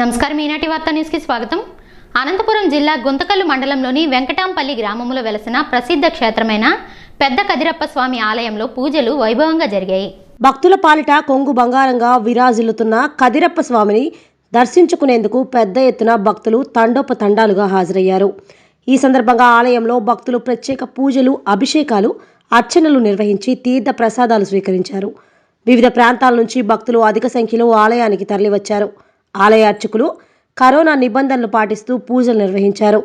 నమస్కారం. ఈనాటి వార్త న్యూస్కి స్వాగతం. అనంతపురం జిల్లా గుంతకల్లు మండలంలోని వెంకటాంపల్లి గ్రామంలో వెలసిన ప్రసిద్ధ క్షేత్రమైన పెద్ద కదిరప్ప స్వామి ఆలయంలో పూజలు వైభవంగా జరిగాయి. భక్తుల పాలిట కొంగు బంగారంగా విరాజిల్లుతున్న కదిరప్ప స్వామిని దర్శించుకునేందుకు పెద్ద ఎత్తున భక్తులు తండోపతండాలుగా హాజరయ్యారు. ఈ సందర్భంగా ఆలయంలో భక్తులు ప్రత్యేక పూజలు అభిషేకాలు అర్చనలు నిర్వహించి తీర్థ ప్రసాదాలు స్వీకరించారు. వివిధ ప్రాంతాల నుంచి భక్తులు అధిక సంఖ్యలో ఆలయానికి తరలివచ్చారు. ఆలయ అర్చకులు కరోనా నిబంధనలు పాటిస్తూ పూజలు నిర్వహించారు.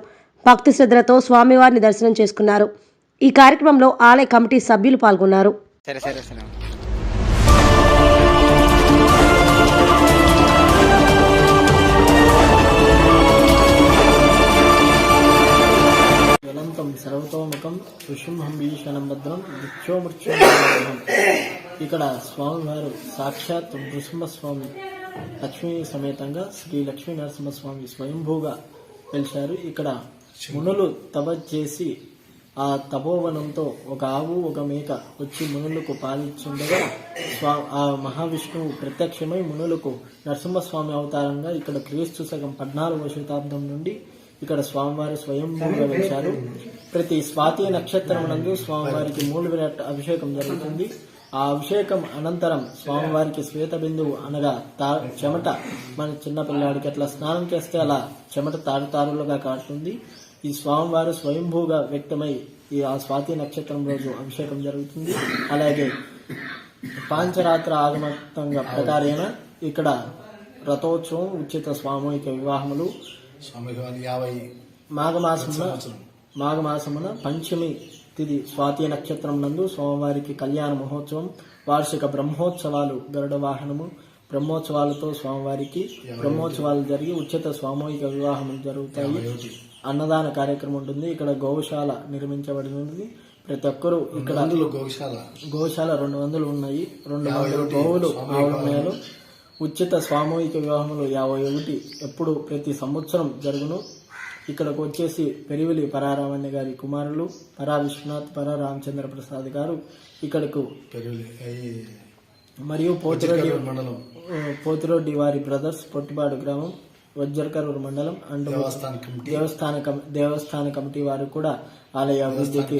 భక్తి శ్రద్ధలతో స్వామివారిని దర్శనం చేసుకున్నారు. ఈ కార్యక్రమంలో ఆలయ కమిటీ సభ్యులు పాల్గొన్నారు. సరే సరే సరే. జ్వలంతం సర్వతోముఖం ఋషుంహం భీషణం భద్రం మృత్యోమృత్యు ఇక్కడ స్వామివారు సాక్షాత్ నృసింహస్వామి. లక్ష్మీ సమేతంగా శ్రీ లక్ష్మీ నరసింహస్వామి స్వయంభూగా పిలిచారు. ఇక్కడ మునులు తప చేసి ఆ తపోవనంతో ఒక ఆవు ఒక మేక వచ్చి మునులకు పాలించుండగా స్వా ఆ మహావిష్ణువు ప్రత్యక్షమై మునులకు నరసింహస్వామి అవతారంగా ఇక్కడ క్రీస్తు సగం పద్నాలుగవ శతాబ్దం నుండి ఇక్కడ స్వామివారు స్వయంభూగా వచ్చారు ప్రతి స్వాతి నక్షత్రం నందు స్వామివారికి మూడు విరాట్ అభిషేకం జరుగుతుంది. ఆ అభిషేకం అనంతరం స్వామివారికి శ్వేత బిందువు అనగా తా చెమట. మన చిన్న పిల్లాడికి అట్లా స్నానం చేస్తే అలా చెమట తారుతారులుగా కారుతుంది. ఈ స్వామివారు స్వయంభూగా వ్యక్తమై ఈ ఆ స్వాతి నక్షత్రం రోజు అభిషేకం జరుగుతుంది. అలాగే పాంచరాత్ర ఆగమతంగా ప్రకారేణ ఇక్కడ రథోత్సవం ఉచిత సామూహిక వివాహములు. మాఘమాసమున. మాఘమాసమున పంచమి తిది స్వాతి నక్షత్రం నందు స్వామివారికి కళ్యాణ మహోత్సవం వార్షిక బ్రహ్మోత్సవాలు గరుడ వాహనము బ్రహ్మోత్సవాలతో స్వామివారికి బ్రహ్మోత్సవాలు జరిగి ఉచిత సామూహిక వివాహములు జరుగుతాయి. అన్నదాన కార్యక్రమం ఉంటుంది. ఇక్కడ గోశాల నిర్మించబడి ఉంది. ప్రతి ఒక్కరూ ఇక్కడ గోశాల. గోశాల రెండు వందలు ఉన్నాయి. రెండు వందల గోవులు ఆవులు ఉచిత సామూహిక వివాహములు యాభై ఒకటి ఎప్పుడు ప్రతి సంవత్సరం జరుగును. ఇక్కడకు వచ్చేసి పెరివిలి పరారామణ్య గారి కుమారులు పరా విశ్వనాథ్ పరా రామచంద్ర ప్రసాద్ గారు ఇక్కడకు మరియు పోతిరెడ్డి మండలం. పోతిరెడ్డి వారి బ్రదర్స్ పొట్టిపాడు గ్రామం వజ్రకరూరు మండలం అండ్ దేవస్థాన దేవస్థాన కమి- దేవస్థాన కమిటీ వారు కూడా ఆలయ అభివృద్ధికి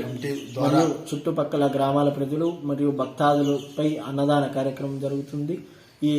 మరియు చుట్టుపక్కల గ్రామాల ప్రజలు మరియు భక్తాదులపై అన్నదాన కార్యక్రమం జరుగుతుంది. ఈ